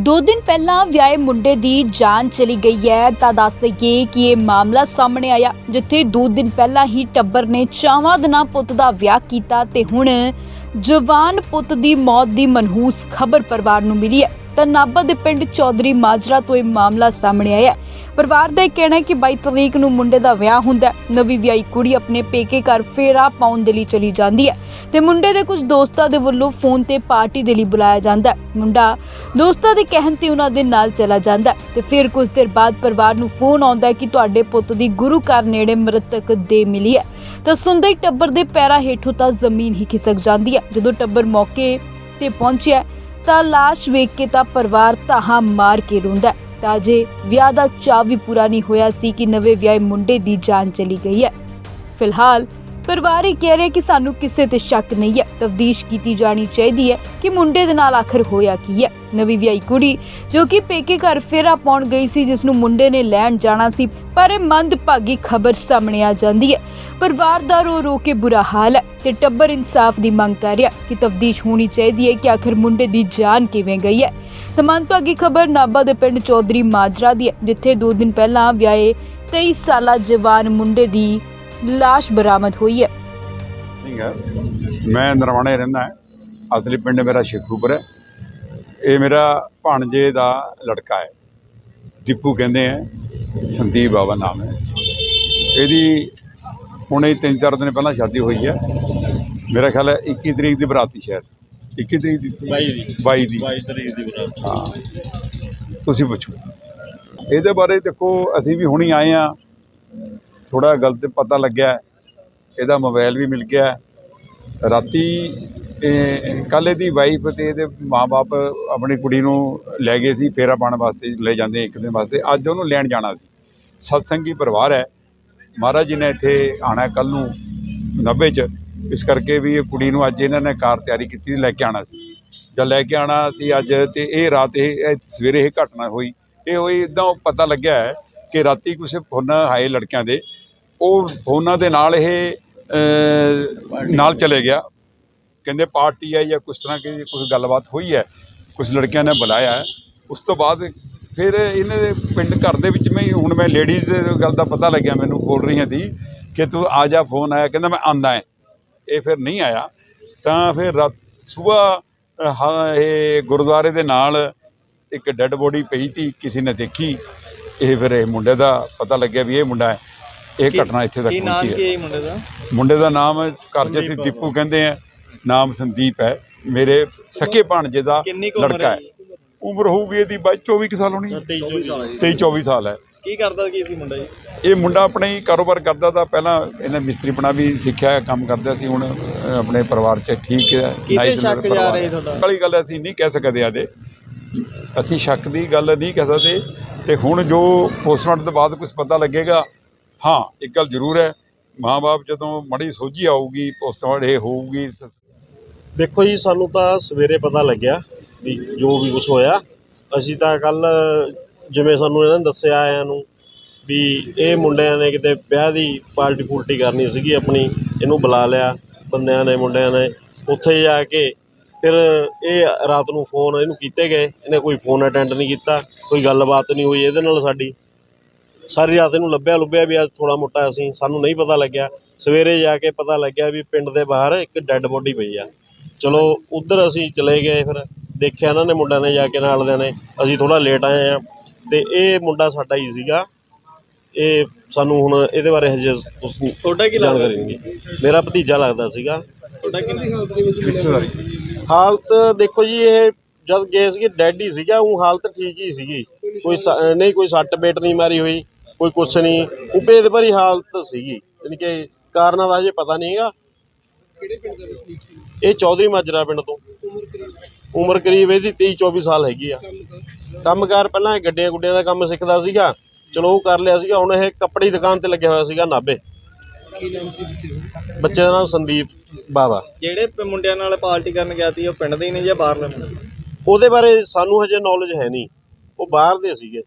ਦੋ ਦਿਨ ਪਹਿਲਾਂ ਵਿਆਹੇ ਮੁੰਡੇ ਦੀ ਜਾਨ ਚਲੀ ਗਈ ਹੈ। ਤਾਂ ਦੱਸ ਦਈਏ ਕਿ ਇਹ ਮਾਮਲਾ ਸਾਹਮਣੇ ਆਇਆ, ਜਿੱਥੇ ਦੋ ਦਿਨ ਪਹਿਲਾਂ ਹੀ ਟੱਬਰ ਨੇ ਚਾਵਾਂ ਦਿਨਾਂ ਪੁੱਤ ਦਾ ਵਿਆਹ ਕੀਤਾ ਤੇ ਹੁਣ ਜਵਾਨ ਪੁੱਤ ਦੀ ਮੌਤ ਦੀ ਮਨਹੂਸ ਖਬਰ ਪਰਿਵਾਰ ਨੂੰ ਮਿਲੀ ਹੈ। ਤਾਂ ਨਾਭਾ ਦੇ ਪਿੰਡ ਚੌਧਰੀ ਮਾਜਰਾ ਤੋਂ ਇਹ ਮਾਮਲਾ ਸਾਹਮਣੇ ਆਇਆ ਪਰਿਵਾਰ ਦਾ ਇਹ ਕਹਿਣਾ ਹੈ ਕਿ 22 ਤਰੀਕ ਨੂੰ ਮੁੰਡੇ ਦਾ ਵਿਆਹ ਹੁੰਦਾ ਨਵੀਂ ਵਿਆਹੀ ਕੁੜੀ ਆਪਣੇ ਪੇਕੇ ਘਰ ਫੇਰਾ ਪਾਉਣ ਦੇ ਲਈ ਚਲੀ ਜਾਂਦੀ ਹੈ ਤੇ ਮੁੰਡੇ ਦੇ ਕੁਝ ਦੋਸਤਾਂ ਦੇ ਵੱਲੋਂ ਫੋਨ ਤੇ ਪਾਰਟੀ ਦੇ ਲਈ ਬੁਲਾਇਆ ਜਾਂਦਾ ਮੁੰਡਾ ਦੋਸਤਾਂ ਦੇ ਕਹਿਣ ਤੇ ਉਹਨਾਂ ਦੇ ਨਾਲ ਚਲਾ ਜਾਂਦਾ ਹੈ ਤੇ ਫਿਰ ਕੁਝ ਦੇਰ ਬਾਅਦ ਪਰਿਵਾਰ ਨੂੰ ਫੋਨ ਆਉਂਦਾ ਹੈ ਕਿ ਤੁਹਾਡੇ ਪੁੱਤ ਦੀ ਗੁਰੂ ਘਰ ਨੇੜੇ ਮ੍ਰਿਤਕ ਦੇ ਮਿਲੀ ਹੈ। ਤਾਂ ਸੁਣਦੇ ਹੀ ਟੱਬਰ ਦੇ ਪੈਰਾਂ ਹੇਠੋਂ ਤਾਂ ਜ਼ਮੀਨ ਹੀ ਖਿਸਕ ਜਾਂਦੀ ਹੈ। ਜਦੋਂ ਟੱਬਰ ਮੌਕੇ ਤੇ ਪਹੁੰਚਿਆ ਤਾਂ ਲਾਸ਼ ਵੇਖ ਕੇ ਤਾਂ ਪਰਿਵਾਰ ਤਾਹਾਂ ਮਾਰ ਕੇ ਰੋਂਦਾ ਤਾਂ ਅਜੇ ਵਿਆਹ ਦਾ ਚਾਅ ਵੀ ਪੂਰਾ ਨਹੀਂ ਹੋਇਆ ਸੀ ਕਿ ਨਵੇਂ ਵਿਆਹੇ ਮੁੰਡੇ ਦੀ ਜਾਨ ਚਲੀ ਗਈ ਹੈ। ਫਿਲਹਾਲ ਪਰਿਵਾਰ ਇਹ ਕਹਿ ਰਿਹਾ ਕਿ ਸਾਨੂੰ ਕਿਸੇ ਤੇ ਸ਼ੱਕ ਨਹੀਂ ਹੈ। ਤਫਤੀਸ਼ ਕੀਤੀ ਜਾਣੀ ਚਾਹੀਦੀ ਹੈ ਕਿ ਮੁੰਡੇ ਦੇ ਨਾਲ ਆਖਰ ਹੋਇਆ ਕੀ ਹੈ। ਨਵੀਂ ਵਿਆਹੀ ਕੁੜੀ ਜੋ ਕਿ ਪੇਕੇ ਘਰ ਫੇਰਾ ਪਾਉਣ ਗਈ ਸੀ, ਜਿਸ ਨੂੰ ਮੁੰਡੇ ਨੇ ਲੈਣ ਜਾਣਾ ਸੀ, ਪਰ ਇਹ ਮੰਦਭਾਗੀ ਖਬਰ ਸਾਹਮਣੇ ਆ ਜਾਂਦੀ ਹੈ। ਪਰਿਵਾਰ ਦਾ ਰੋ ਰੋ ਕੇ ਬੁਰਾ ਹਾਲ ਹੈ ਤੇ ਟੱਬਰ ਇਨਸਾਫ ਦੀ ਮੰਗ ਕਰ ਰਿਹਾ ਕਿ ਤਫਤੀਸ਼ ਹੋਣੀ ਚਾਹੀਦੀ ਹੈ ਕਿ ਆਖਰ ਮੁੰਡੇ ਦੀ ਜਾਨ ਕਿਵੇਂ ਗਈ ਹੈ। ਤਾਂ ਮੰਦਭਾਗੀ ਖਬਰ ਨਾਭਾ ਦੇ ਪਿੰਡ ਚੌਧਰੀ ਮਾਜਰਾ ਦੀ ਹੈ, ਜਿੱਥੇ ਦੋ ਦਿਨ ਪਹਿਲਾਂ ਵਿਆਹੇ 23 ਸਾਲਾ ਜਵਾਨ ਮੁੰਡੇ ਦੀ ਲਾਸ਼ ਬਰਾਮਦ ਹੋਈ ਹੈ। ਸਿੰਘ ਹੈ। ਮੈਂ ਨਰਵਾਣੇ ਰਹਿੰਦਾ ਹਾਂ। ਅਸਲੀ ਪਿੰਡ ਮੇਰਾ ਸ਼ੇਖੂਪੁਰ ਹੈ। ਇਹ ਮੇਰਾ ਭਾਣਜੇ ਦਾ ਲੜਕਾ ਹੈ। ਦੀਪੂ ਕਹਿੰਦੇ ਆ ਸੰਦੀਪ ਬਾਬਾ ਨਾਮ ਹੈ। ਇਹਦੀ ਹੁਣੇ ਤਿੰਨ ਚਾਰ ਦਿਨ ਪਹਿਲਾਂ ਸ਼ਾਦੀ ਹੋਈ ਹੈ। ਮੇਰਾ ਖਿਆਲ ਹੈ 21 ਤਰੀਕ ਦੀ ਬਰਾਤੀ ਸ਼ਾਇਦ। 21 ਤਰੀਕ ਦੀ? 22 ਦੀ। 22 ਦੀ। 22 ਤਰੀਕ ਦੀ ਬਰਾਤ। ਹਾਂ। ਤੁਸੀਂ ਪੁੱਛੋ। ਇਹਦੇ ਬਾਰੇ ਦੇਖੋ ਅਸੀਂ ਵੀ ਹੁਣੀ ਆਏ ਆ ਥੋੜਾ ਗਲਤ ਪਤਾ ਲੱਗਿਆ, ਇਹਦਾ ਮੋਬਾਈਲ ਵੀ ਮਿਲ ਗਿਆ। ਰਾਤੀ ਕੱਲ੍ਹ ਇਹਦੀ ਵਾਈਫ ਤੇ ਇਹਦੇ ਮਾਪੇ ਆਪਣੀ ਕੁੜੀ ਨੂੰ ਲੈ ਗਏ ਸੀ, ਫੇਰਾ ਪਾਉਣ ਵਾਸਤੇ, ਲੈ ਜਾਂਦੇ ਇੱਕ ਦਿਨ ਵਾਸਤੇ। ਅੱਜ ਉਹਨੂੰ ਲੈਣ ਜਾਣਾ ਸੀ। ਸਤਸੰਗੀ ਪਰਿਵਾਰ ਹੈ। ਮਹਾਰਾਜ ਜੀ ਨੇ ਇੱਥੇ ਆਣਾ ਕੱਲ ਨੂੰ 90 ਚ। ਇਸ ਕਰਕੇ ਵੀ ਇਹ ਕੁੜੀ ਨੂੰ ਅੱਜ ਇਹਨਾਂ ਨੇ ਕਾਰ ਤਿਆਰੀ ਕੀਤੀ, ਲੈ ਕੇ ਆਣਾ ਸੀ। ਜਦ ਲੈ ਕੇ ਆਣਾ ਸੀ ਅੱਜ ਤੇ ਇਹ ਰਾਤ ਇਹ ਸਵੇਰੇ ਇਹ ਘਟਨਾ ਹੋਈ। ਇਹ ਹੋਈ, ਇਦਾਂ ਪਤਾ ਲੱਗਿਆ ਹੈ ਕਿ ਰਾਤੀ ਕੁਝ ਫੋਨ ਆਏ ਲੜਕਿਆਂ ਦੇ। ਉਹ ਫੋਨਾਂ ਦੇ ਨਾਲ ਇਹ ਨਾਲ ਚਲੇ ਗਿਆ। ਕਹਿੰਦੇ ਪਾਰਟੀ ਹੈ ਜਾਂ ਕੁਛ ਤਰ੍ਹਾਂ ਦੀ ਕੁਝ ਗੱਲਬਾਤ ਹੋਈ ਹੈ ਕੁਝ ਲੜਕਿਆਂ ਨੇ ਬੁਲਾਇਆ ਉਸ ਤੋਂ ਬਾਅਦ ਫਿਰ ਇਹਨਾਂ ਦੇ ਪਿੰਡ ਘਰ ਦੇ ਵਿੱਚ ਮੈਂ ਹੁਣ ਮੈਂ ਲੇਡੀਜ਼ ਦੇ ਗੱਲ ਦਾ ਪਤਾ ਲੱਗਿਆ, ਮੈਨੂੰ ਬੋਲ ਰਹੀਆਂ ਸੀ ਕਿ ਤੂੰ ਆ ਜਾ ਫੋਨ ਆਇਆ, ਕਹਿੰਦਾ ਮੈਂ ਆਂਦਾ ਹੈ। ਇਹ ਫਿਰ ਨਹੀਂ ਆਇਆ। ਤਾਂ ਫਿਰ ਰਾਤ ਸਵੇਰ ਇਹ ਗੁਰਦੁਆਰੇ ਦੇ ਨਾਲ ਇੱਕ ਡੈੱਡ ਬੋਡੀ ਪਈ ਤੀ ਕਿਸੇ ਨੇ ਦੇਖੀ। ਇਹ ਫਿਰ ਇਹ ਮੁੰਡੇ ਦਾ ਪਤਾ ਲੱਗਿਆ ਵੀ ਇਹ ਮੁੰਡਾ ਹੈ। ਇਹ ਘਟਨਾ ਇੱਥੇ ਤੱਕ ਕੀ ਨਾਮ ਪਹੁੰਚੀ ਕੀ ਹੈ ਹੈ ਜੀ ਮੁੰਡੇ ਦਾ? ਮੁੰਡੇ ਦਾ ਨਾਮ ਘਰ 'ਚ ਅਸੀਂ ਦੀਪੂ ਕਹਿੰਦੇ ਆ ਨਾਮ ਸੰਦੀਪ ਹੈ। ਮੇਰੇ ਸਕੇ ਭਾਣਜੇ ਦਾ ਕਿੰਨੀ ਕੁ ਉਮਰ ਲੜਕਾ ਹੈ ਹੈ। ਉਮਰ ਹੋਊਗੀ ਇਹਦੀ ਬਾਈ 24 ਕੁ ਸਾਲ ਹੋਣੀ 23 ਸਾਲ 23 24 ਸਾਲ ਹੈ। ਕੀ ਕਰਦਾ ਕੀ ਸੀ ਮੁੰਡਾ ਜੀ? ਇਹ ਮੁੰਡਾ ਆਪਣੇ ਹੀ ਕਾਰੋਬਾਰ ਕਰਦਾ ਤਾਂ ਪਹਿਲਾਂ ਇਹਨੇ ਮਿਸਤਰੀਪਣਾ ਵੀ ਸਿੱਖਿਆ ਕੰਮ ਕਰਦਾ ਸੀ ਹੁਣ ਆਪਣੇ ਪਰਿਵਾਰ 'ਚ ਠੀਕ ਹੈ ਕਿਤੇ ਸ਼ੱਕ ਜਾ ਰਹੇ। ਤੁਹਾਡਾ? ਵਾਲੀ ਗੱਲ ਅਸੀਂ ਨਹੀਂ ਕਹਿ ਸਕਦੇ ਆਦੇ। ਅਸੀਂ ਸ਼ੱਕ ਦੀ ਗੱਲ ਨਹੀਂ ਕਹਿ ਸਕਦੇ ਤੇ ਹੁਣ ਜੋ ਪੋਸਟਮਾਰਟਮ ਤੋਂ ਬਾਅਦ ਕੁਝ ਪਤਾ ਲੱਗੇਗਾ ਹਾਂ, ਇੱਕ ਗੱਲ ਜ਼ਰੂਰ ਹੈ, ਮਾਂ-ਬਾਪ ਜਦੋਂ ਮੜੀ ਸੋਝੀ ਆਊਗੀ, ਉਸ ਤੋਂ ਬਾਅਦ ਇਹ ਹੋਊਗੀ, ਸ- ਦੇਖੋ ਜੀ, ਸਾਨੂੰ ਤਾਂ ਸਵੇਰੇ ਪਤਾ ਲੱਗਿਆ ਵੀ ਜੋ ਵੀ ਕੁਝ ਹੋਇਆ। ਅਸੀਂ ਤਾਂ ਕੱਲ ਜਿਵੇਂ ਸਾਨੂੰ ਇਹਨਾਂ ਨੇ ਦੱਸਿਆ ਆਇਆਂ ਨੂੰ ਵੀ ਇਹ ਮੁੰਡਿਆਂ ਨੇ ਕਿਤੇ ਵਿਆਹ ਦੀ ਪਾਰਟੀ ਪੂਰਟੀ ਕਰਨੀ ਸੀਗੀ ਆਪਣੀ, ਇਹਨੂੰ ਬੁਲਾ ਲਿਆ ਬੰਦਿਆਂ ਨੇ, ਮੁੰਡਿਆਂ ਨੇ। ਉੱਥੇ ਜਾ ਕੇ ਫਿਰ ਇਹ ਰਾਤ ਨੂੰ ਫੋਨ ਇਹਨੂੰ ਕੀਤੇ ਗਏ, ਇਹਨੇ ਕੋਈ ਫੋਨ ਅਟੈਂਡ ਨਹੀਂ ਕੀਤਾ, ਕੋਈ ਗੱਲਬਾਤ ਨਹੀਂ ਹੋਈ ਇਹਦੇ ਨਾਲ ਸਾਡੀ। ਸਾਰੀ ਰਾਤ ਇਹਨੂੰ ਲੱਭਿਆ ਲੁੱਭਿਆ ਵੀ ਅੱਜ ਥੋੜਾ ਮੋਟਾ ਅਸੀਂ ਸਾਨੂੰ ਨਹੀਂ ਪਤਾ ਲੱਗਿਆ। ਸਵੇਰੇ ਜਾ ਕੇ ਪਤਾ ਲੱਗਿਆ ਵੀ ਪਿੰਡ ਦੇ ਬਾਹਰ ਇੱਕ ਡੈੱਡ ਬੋਡੀ ਪਈ ਆ। ਚਲੋ ਉਧਰ ਅਸੀਂ ਚਲੇ ਗਏ ਫਿਰ ਦੇਖਿਆ ਇਹਨਾਂ ਨੇ ਮੁੰਡਿਆਂ ਨੇ ਜਾ ਕੇ ਨਾਲ ਦੇ ਨੇ ਅਸੀਂ ਥੋੜਾ ਲੇਟ ਆਏ ਆ। ਤੇ ਇਹ ਮੁੰਡਾ ਸਾਡਾ ਹੀ ਸੀਗਾ। ਇਹ ਸਾਨੂੰ ਹੁਣ ਇਹਦੇ ਬਾਰੇ ਹਜੇ ਉਸ ਤੁਹਾਡਾ ਕੀ ਲੱਗਦਾ ਸੀ ਮੇਰਾ ਭਤੀਜਾ ਲੱਗਦਾ ਸੀਗਾ। ਤੁਹਾਡਾ ਕੀ ਰਿਸ਼ਤੇਦਾਰੀ ਹਾਲਤ ਦੇਖੋ ਜੀ ਇਹ ਜਦ ਗਏ ਸੀਗੇ ਡੈਡ ਹੀ ਸੀਗਾ ਉਹ ਹਾਲਤ ਠੀਕ ਹੀ ਸੀਗੀ। ਕੋਈ ਸ- ਨਹੀਂ ਕੋਈ ਸੱਟ ਪੇਟ ਨਹੀਂ ਮਾਰੀ ਹੋਈ। ਕੋਈ ਕੁਛ ਨਹੀਂ। ਉਹ ਭੇਦ ਭਰੀ ਹਾਲਤ ਸੀਗੀ। ਯਾਨੀ ਕਿ ਕਾਰਨਾਂ ਦਾ ਹਜੇ ਪਤਾ ਨਹੀਂ ਹੈਗਾ। ਇਹ ਚੌਧਰੀ ਮਾਜਰਾ ਪਿੰਡ ਤੋਂ। ਉਮਰ ਕਰੀਬ? ਇਹਦੀ 23 24 ਸਾਲ ਹੈਗੀ ਆ। ਕੰਮਕਾਰ ਪਹਿਲਾਂ ਇਹ ਗੱਡੀਆਂ ਗੁੱਡੀਆਂ ਦਾ ਕੰਮ ਸਿੱਖਦਾ ਸੀਗਾ। ਚਲੋ ਉਹ ਕਰ ਲਿਆ ਸੀਗਾ। ਹੁਣ ਇਹ ਕੱਪੜੇ ਦੀ ਦੁਕਾਨ ਤੇ ਲੱਗਿਆ ਹੋਇਆ ਸੀਗਾ ਨਾਭੇ। ਬੱਚੇ ਦਾ? ਨਾਮ ਸੰਦੀਪ ਬਾਵਾ। ਜਿਹੜੇ ਪ- ਮੁੰਡਿਆਂ ਨਾਲ ਪਾਰਟੀ ਕਰਨ ਗਿਆ ਸੀ ਉਹ ਪਿੰਡ ਦੇ ਹੀ ਨੇ ਜਾਂ ਬਾਹਰਲੇ ਮੁੰਡੇ ਉਹਦੇ ਬਾਰੇ ਸਾਨੂੰ ਹਜੇ ਨੌਲੇਜ ਹੈ ਨਹੀਂ। ਉਹ ਬਾਹਰ ਦੇ ਸੀਗੇ।